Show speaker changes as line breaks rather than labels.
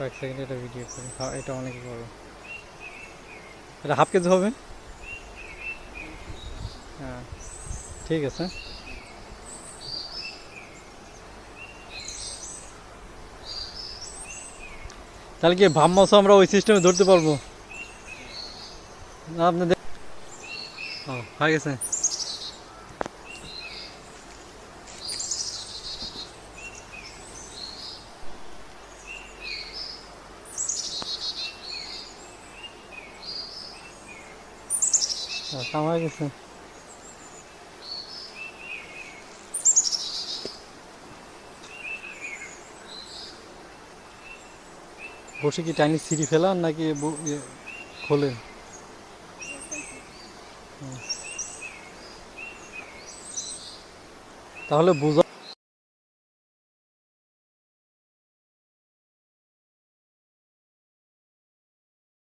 কয়েক সেকেন্ড এটা ভিডিও করি। এটা অনেক বড় এটা হাফ কেজি হবে? হ্যাঁ ঠিক আছে। তাহলে কি ভাব মাছও আমরা ওই সিস্টেমে ধরতে পারব? না আপনি দেখ- ও, হয়ে গেছে। কাম গেছে বসে কি টাইনি সিঁড়ি ফেলান নাকি ইয়ে খোলেন? তাহলে বোঝা